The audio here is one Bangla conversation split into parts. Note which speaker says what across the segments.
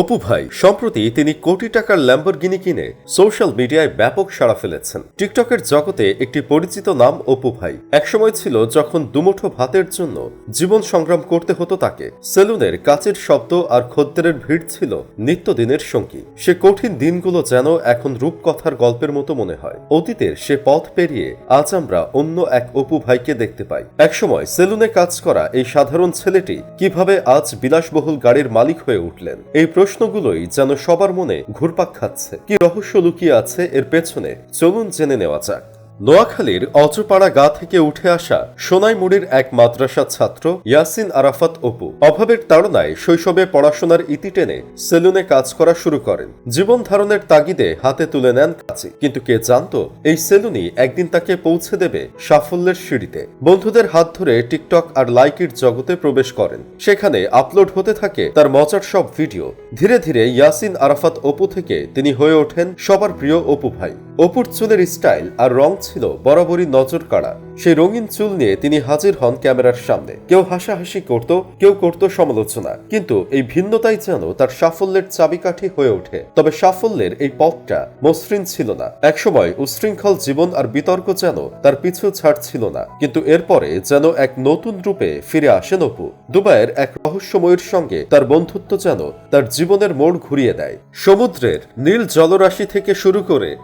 Speaker 1: অপু ভাই, সম্প্রতি তিনি কোটি টাকার ল্যাম্বরগিনি কিনে সোশ্যাল মিডিয়ায় ব্যাপক সাড়া ফেলেছেন। টিকটকের জগতে একটি পরিচিত নাম অপু ভাই। একসময় ছিল যখন দুমুঠো ভাতের জন্য জীবন সংগ্রাম করতে হতো তাকে। সেলুনের কাচের শব্দ আর খদ্দেরের ভিড় ছিল নিত্যদিনের সঙ্গী। সে কঠিন দিনগুলো যেন এখন রূপকথার গল্পের মতো মনে হয়। অতীতের সে পথ পেরিয়ে আজ আমরা অন্য এক অপু ভাইকে দেখতে পাই। একসময় সেলুনে কাজ করা এই সাধারণ ছেলেটি কীভাবে আজ বিলাসবহুল গাড়ির মালিক হয়ে উঠলেন? এই প্রশ্নগুলোই যেন সবার মনে ঘুরপাক খাচ্ছে। কি রহস্য লুকিয়ে আছে এর পেছনে? চলুন জেনে নেওয়া যাক। নোয়াখালীর অজপাড়া গা থেকে উঠে আসা সোনাইমুড়ির এক মাদ্রাসা ছাত্র ইয়াসিন আরাফাত অপু। অভাবের তাড়নায় শৈশবে পড়াশোনার ইতি টেনে সেলুনে কাজ করা শুরু করেন। জীবন ধারণের তাগিদে হাতে তুলে নেন কাছে কিন্তু কে জানতো, এই সেলুনই একদিন তাকে পৌঁছে দেবে সাফল্যের সিঁড়িতে। বন্ধুদের হাত ধরে টিকটক আর লাইকির জগতে প্রবেশ করেন। সেখানে আপলোড হতে থাকে তার মজার সব ভিডিও। ধীরে ধীরে ইয়াসিন আরাফাত অপু থেকে তিনি হয়ে ওঠেন সবার প্রিয় অপু ভাই। অপুর চুলের স্টাইল আর রং ছিল বরাবরই নজর কাড়া সেই রঙিন চুল নিয়ে তিনি হাজির হন ক্যামেরার সামনে। কেউ হাসাহাসি করত, কেউ করত সমালোচনা। কিন্তু এই ভিন্নতাই যেন তার সাফল্যের চাবিকাঠি হয়ে ওঠে। তবে সাফল্যের এই পথটা মসৃণ ছিল না। একসময় উশৃঙ্খল জীবন আর বিতর্ক যেন তার পিছু ছাড়ছিল না। কিন্তু এরপরে যেন এক নতুন রূপে ফিরে আসেন অপু। দুবাইয়ের এক রহস্যময়ের সঙ্গে তার বন্ধুত্ব যেন তার জীবনের মোড় ঘুরিয়ে দেয়। সমুদ্রের নীল জলরাশি থেকে শুরু করে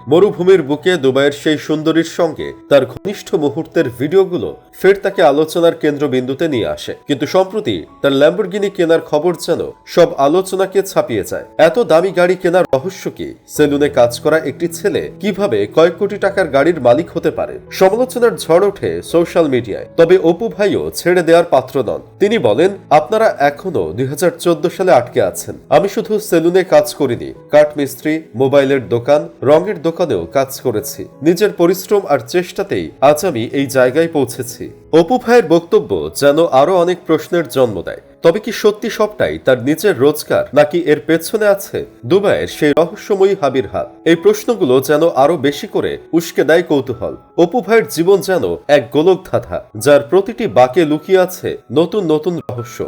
Speaker 1: মরুভূমির বুকে দুবাইয়ের সেই সুন্দরীর সঙ্গে তার ঘনিষ্ঠ মুহূর্তের ভিডিওগুলো ফের তাকে আলোচনার কেন্দ্রবিন্দুতে নিয়ে আসে। কিন্তু সম্প্রতি তার ল্যাম্বরগিনি কেনার খবর যেন সব আলোচনাকে ছাপিয়ে যায়। এত দামি গাড়ি কেনার রহস্য কি? সেলুনে কাজ করা একটি ছেলে কীভাবে কয়েক কোটি টাকার গাড়ির মালিক হতে পারে? সমালোচনার ঝড় ওঠে সোশ্যাল মিডিয়ায়। তবে অপু ভাইও ছেড়ে দেওয়ার পাত্র নন। তিনি বলেন, আপনারা এখনও দুই হাজার চোদ্দ সালে আটকে আছেন। আমি শুধু সেলুনে কাজ করিনি। কাঠমিস্ত্রি, মোবাইলের দোকান, রঙের দোকানেও কাজ করেছি। নিজের পরিশ্রম আর চেষ্টাতেই আজ আমি এই জায়গায় পৌঁছেছি। অপু ভাইয়ের বক্তব্য যেন আরও অনেক প্রশ্নের জন্ম দেয়। তবে কি সত্যি সবটাই তার নিজের রোজগার নাকি এর পেছনে আছে দুবাইয়ের সেই রহস্যময়ী হাবির হাত? এই প্রশ্নগুলো যেন আরও বেশি করে উস্কে দেয় কৌতূহল। অপু ভাইয়ের জীবন যেন এক গোলক ধাঁধা যার প্রতিটি বাকে লুকিয়ে আছে নতুন নতুন রহস্য।